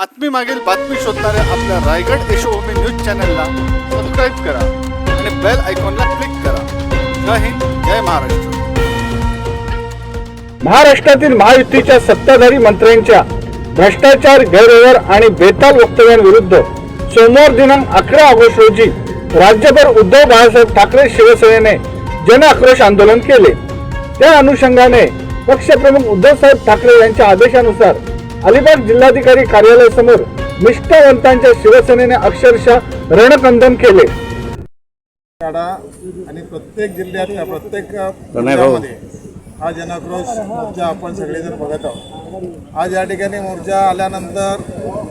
बातमी मागील बातमी शोधणाऱ्या आपल्या रायगड यशोभूमी न्यूज चॅनलला सबस्क्राईब करा आणि बेल आयकॉनला क्लिक करा. जय हिंद जय महाराष्ट्र. महाराष्ट्रातील महायुतीच्या सत्ताधारी मंत्र्यांच्या भ्रष्टाचार गैरव्यवहार आणि बेताल वक्तव्यांविरुद्ध सोमवार दिनांक अकरा ऑगस्ट रोजी राज्यभर उद्धव बाळासाहेब ठाकरे शिवसेनेने जन आक्रोश आंदोलन केले. त्या अनुषंगाने पक्षप्रमुख उद्धवसाहेब ठाकरे यांच्या आदेशानुसार अलिबाग जिल्हाधिकारी कार्यालयासमोर निष्ठावंतांच्या शिवसेनेने अक्षरशः रणकंदन केले. आणि प्रत्येक जिल्ह्यातल्या प्रत्येक हा जनाक्रोश मोर्चा आपण सगळेजण बघत आहोत. आज या ठिकाणी मोर्चा आल्यानंतर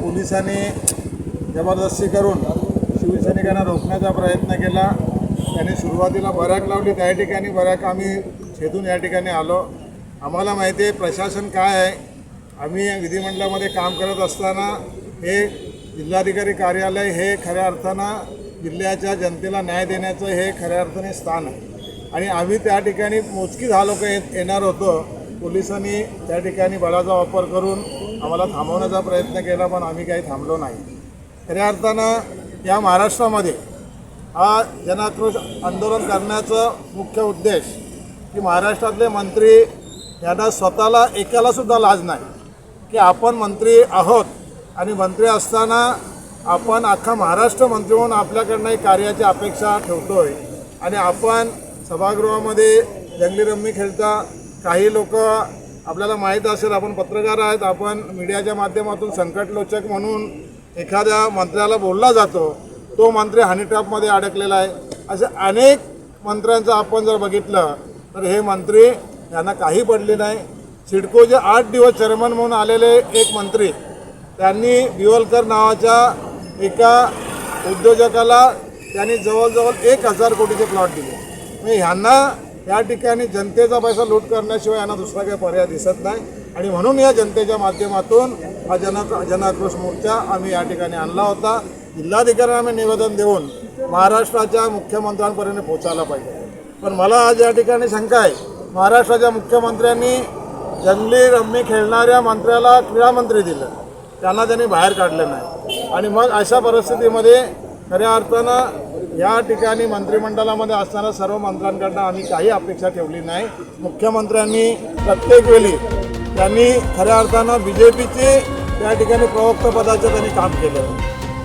पोलिसांनी जबरदस्ती करून शिवसैनिकांना रोखण्याचा प्रयत्न केला. त्यांनी सुरुवातीला बराक लावली. त्या ठिकाणी बराक आम्ही छेदून या ठिकाणी आलो. आम्हाला माहिती आहे प्रशासन काय आहे? आम्ही विधिमंडळामध्ये काम करत असताना हे जिल्हाधिकारी कार्यालय हे खऱ्या अर्थानं जिल्ह्याच्या जनतेला न्याय देण्याचं हे खऱ्या अर्थाने स्थान आहे. आणि आम्ही त्या ठिकाणी मोजकी दहा लोक येणार होतो. पोलिसांनी त्या ठिकाणी बळाचा वापर करून आम्हाला थांबवण्याचा प्रयत्न केला पण आम्ही काही थांबलो नाही. खऱ्या अर्थानं या महाराष्ट्रामध्ये हा जनाक्रोश आंदोलन करण्याचं मुख्य उद्देश की महाराष्ट्रातले मंत्री यांना स्वतःला एकालासुद्धा लाज नाही. की आपण मंत्री आहोत आणि मंत्री असताना आपण अख्खा महाराष्ट्र मंत्री म्हणून आपल्याकडनं एक कार्याची अपेक्षा ठेवतोय. आणि आपण सभागृहामध्ये जंगली रम्मी खेळता काही लोक आपल्याला माहीत असेल आपण पत्रकार आहेत आपण मीडियाच्या माध्यमातून संकटलोचक म्हणून एखाद्या मंत्र्याला बोलला जातो तो मंत्री हनीट्रॅपमध्ये अडकलेला आहे. असे अनेक मंत्र्यांचं आपण जर बघितलं तर हे मंत्री यांना काही पडले नाही. सिडकोचे आठ दिवस चेअरमन म्हणून आलेले एक मंत्री त्यांनी बिवलकर नावाच्या एका उद्योजकाला त्यांनी जवळजवळ एक हजार कोटीचे प्लॉट दिले. म्हणजे ह्यांना या ठिकाणी जनतेचा पैसा लूट करण्याशिवाय यांना दुसरा काही पर्याय दिसत नाही. आणि म्हणून या जनतेच्या माध्यमातून हा जन जनाक्रोश मोर्चा आम्ही या ठिकाणी आणला होता. जिल्हाधिकाऱ्यांना आम्ही निवेदन देऊन महाराष्ट्राच्या मुख्यमंत्र्यांपर्यंत पोहोचायला पाहिजे. पण मला आज या ठिकाणी शंका आहे. महाराष्ट्राच्या मुख्यमंत्र्यांनी जंगली रम्मी खेळणाऱ्या मंत्र्याला क्रीडामंत्री दिलं. त्यांना त्यांनी बाहेर काढलं नाही. आणि मग अशा परिस्थितीमध्ये खऱ्या अर्थानं या ठिकाणी मंत्रिमंडळामध्ये असणाऱ्या सर्व मंत्र्यांकडनं आम्ही काही अपेक्षा ठेवली नाही. मुख्यमंत्र्यांनी प्रत्येक वेळी त्यांनी खऱ्या अर्थानं बी जे पीचे त्या ठिकाणी प्रवक्तपदाचं त्यांनी काम केलं.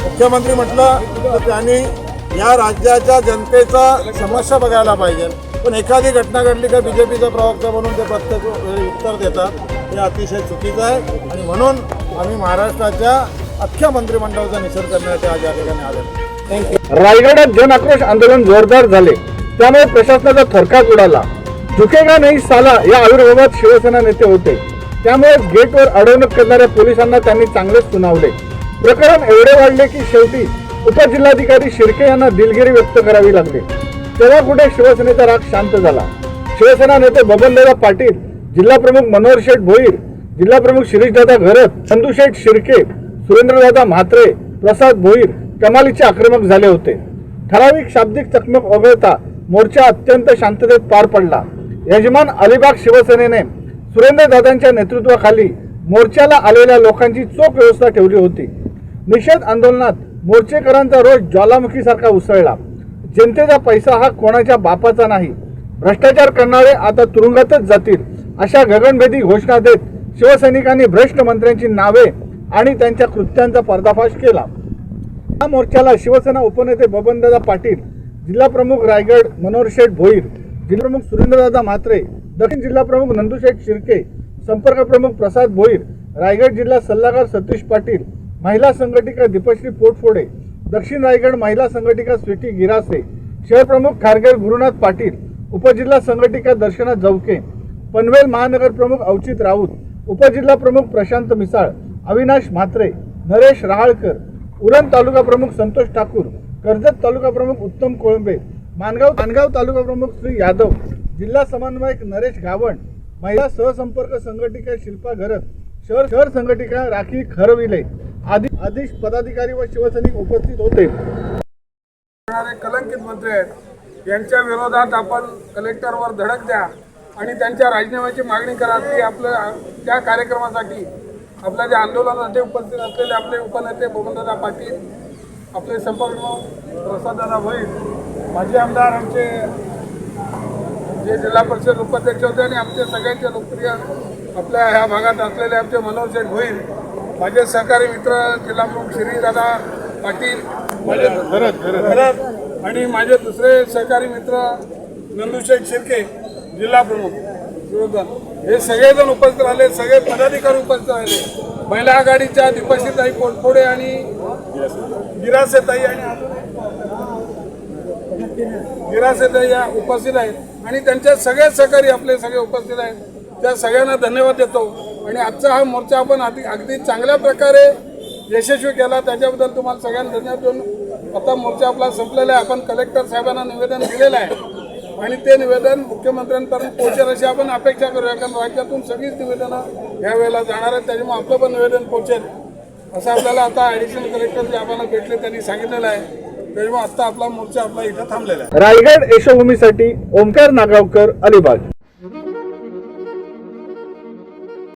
मुख्यमंत्री म्हटलं तर त्यांनी या राज्याच्या जनतेचा समस्या बघायला पाहिजे. पण एखादी घटना घडली का बीजेपीचा प्रवक्ता म्हणून ते प्रत्येक उत्तर देतात हे अतिशय चुकीचं आहे. आणि म्हणून आम्ही महाराष्ट्राच्या अख्ख्या मंत्रिमंडळाचा निषेध करण्यासाठी आज या ठिकाणी आलो. रायगडात जन आक्रोश आंदोलन जोरदार झाले. त्यामुळे प्रशासनाचा थरकाप उडाला. झुकेगा नाही साला या आविर्भावात शिवसेना नेते होते. त्यामुळे गेटवर अडवणूक करणाऱ्या पोलिसांना त्यांनी चांगलेच सुनावले. प्रकरण एवढे वाढले की शेवटी उपजिल्हाधिकारी शिर्के यांना दिलगिरी व्यक्त करावी लागली. तेव्हा कुठे शिवसेनेचा राग शांत झाला? शिवसेना नेते बबनदादा पाटील जिल्हा प्रमुख मनोहर शेठ भोईर जिल्हा प्रमुख शिरीषदादा घरत चंदूशेठ शिर्के सुरेंद्रदादा म्हात्रे प्रसाद भोईर कमालीचे आक्रमक झाले होते. ठराविक शाब्दिक चकमक वगळता मोर्चा अत्यंत शांततेत पार पडला. यजमान अलिबाग शिवसेनेने सुरेंद्रदादांच्या नेतृत्वाखाली मोर्चाला आलेल्या लोकांची चोख व्यवस्था ठेवली होती. निषेध आंदोलनात मोर्चेकरांचा रोष ज्वालामुखीसारखा उसळला. जनतेचा पैसा हा कोणाच्या बापाचा नाही. भ्रष्टाचार करणारे आता तुरुंगातच जातील अशा गगनभेदी घोषणा देत शिवसैनिकांनी भ्रष्ट मंत्र्यांची नावे आणि त्यांच्या कृत्यांचा पर्दाफाश केला. या मोर्चाला शिवसेना उपनेते बबनदादा पाटील जिल्हाप्रमुख रायगड मनोहर शेठ भोईर जिल्हाप्रमुख सुरेंद्रदादा म्हात्रे दक्षिण जिल्हाप्रमुख नंदूशेठ नंदुशेठ शिर्के संपर्कप्रमुख प्रसाद भोईर रायगड जिल्हा सल्लागार सतीश पाटील महिला संघटिका दीपश्री पोटफोडे दक्षिण रायगड महिला संघटिका स्वीटी गिरासे शहर प्रमुख गुरुनाथ पाटील उपजिल्हा संघटिका दर्शना जवके पनवेल महानगर प्रमुख अवचित राऊत उपजिल्हा प्रमुख प्रशांत मिसाळ अविनाश म्हात्रे नरेश रहाळकर उरण तालुका प्रमुख संतोष ठाकूर कर्जत तालुका प्रमुख उत्तम कोळंबे मानगाव मानगाव तालुका प्रमुख श्री यादव जिल्हा समन्वयक नरेश गावण महिला सहसंपर्क संघटिका शिल्पा घरत शहर शहर संघटिका राखी खरविले आदि आदेश पदाधिकारी व शिवसैनिक उपस्थित होते. कलंकित मंत्री आहेत. यांच्या विरोधात आपण कलेक्टरवर धडक द्या आणि त्यांच्या राजीनाम्याची मागणी करा की आपलं त्या कार्यक्रमासाठी आपल्या जे आंदोलनासाठी उपस्थित असलेले आपले उपनेते बबनदादा पाटील आपले संपर्क प्रसाददादा भैर माजी आमदार आमचे जे जिल्हा परिषद उपाध्यक्ष होते आणि आमचे सगळ्यांचे लोकप्रिय आपल्या ह्या भागात असलेले आमचे मनोज शेठ भोईर माझे सहकारी मित्र जिल्हा प्रमुख श्रीदादा पाटील माझे भरत आणि माझे दुसरे सहकारी मित्र नंदुशेठ शिर्के जिल्हा प्रमुख हे सगळेजण उपस्थित राहिले सगळे पदाधिकारी उपस्थित राहिले. महिला आघाडीच्या दीपाशीताई पोटफोडे आणि गिरासेताई आणि गिरासेताई या उपस्थित आहेत. आणि त्यांचे सगळे सहकारी आपले सगळे उपस्थित आहेत. त्या सगळ्यांना धन्यवाद देतो. आणि आजचा हा मोर्चा आपण अगदी अगदी चांगल्या प्रकारे यशस्वी केला. त्याच्याबद्दल तुम्हाला सगळ्यांना धन्यवाद देऊन आता मोर्चा आपला संपलेला आहे. आपण कलेक्टर साहेबांना निवेदन दिलेलं आहे. आणि ते निवेदन मुख्यमंत्र्यांपर्यंत पोहोचेल अशी आपण अपेक्षा करूया. कारण राज्यातून सगळीच निवेदनं या वेळेला जाणार आहेत. त्याच्यामुळे आपलं पण निवेदन पोहोचेल. असं आपल्याला आता ॲडिशनल कलेक्टर जे आम्हाला भेटले त्यांनी सांगितलेलं आहे. त्याच्यामुळे आत्ता आपला मोर्चा आपला इथं थांबलेला आहे. रायगड यशोभूमीसाठी ओमकार नागावकर अलिबाग.